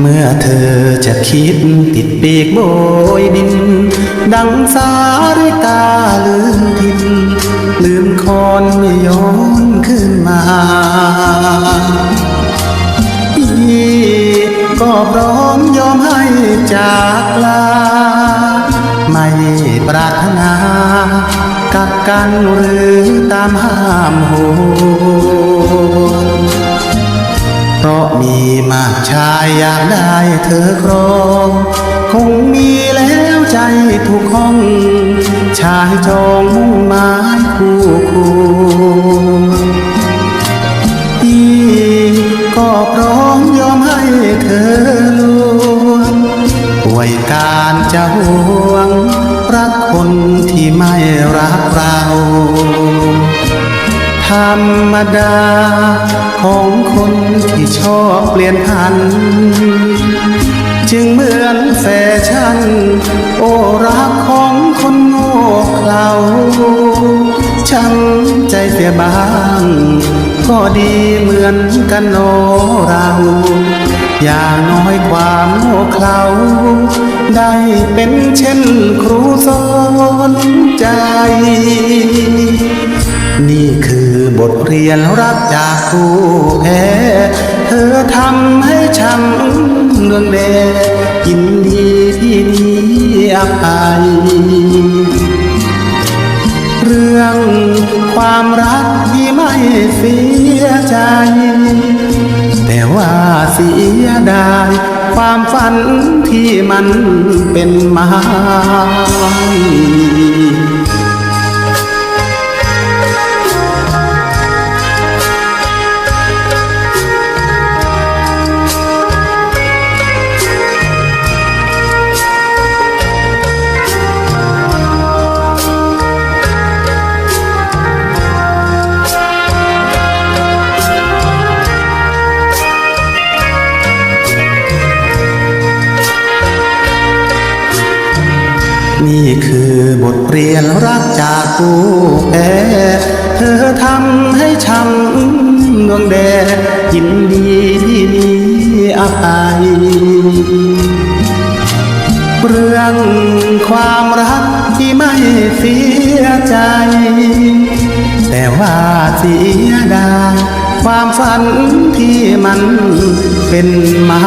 เมื่อเธอจะคิดติดปีกโบยบิน ดังสาริกาลืมทินลืมคอนไม่ย้อนขึ้นมาพี่ก็พร้อมยอมให้จากลา ไม่ปรารถนา กักกันหรือตามห้ามโห มีมากชายอยากได้เธอครองคงมีแล้วใจทุกห้อง ชายจองมุ่งหมายคู่คู่พี่ก็พร้อมยอมให้เธอลวงป่วยการจะห่วงรักคนที่ไม่รักเรา ธรรมดา ของคนที่ชอบเปลี่ยนพัน จึงเหมือนแฟชั่น โอรักของคนโง่เขลาช่างใจเสียบ้าง ก็ดีเหมือนกันโนเราอย่างน้อยความโง่เขลาได้เป็นเช่นครูสอนใจ เรียนรักจากผู้แพ้เธอทำให้ช้ำเรื่องแดยินดีที่นี้อภัยเรื่องความรักที่ไม่เสียใจ แต่ว่าเสียดายความฝันที่มันเป็นม้ นี่คือบทเรียนรักจากผู้แพ้เธอทำให้ช้ำดวงแดดยินดีที่นี้อภัยเรื่องความรักที่ไม่เสียใจ แต่ว่าเสียดายความฝันที่มันเป็นม้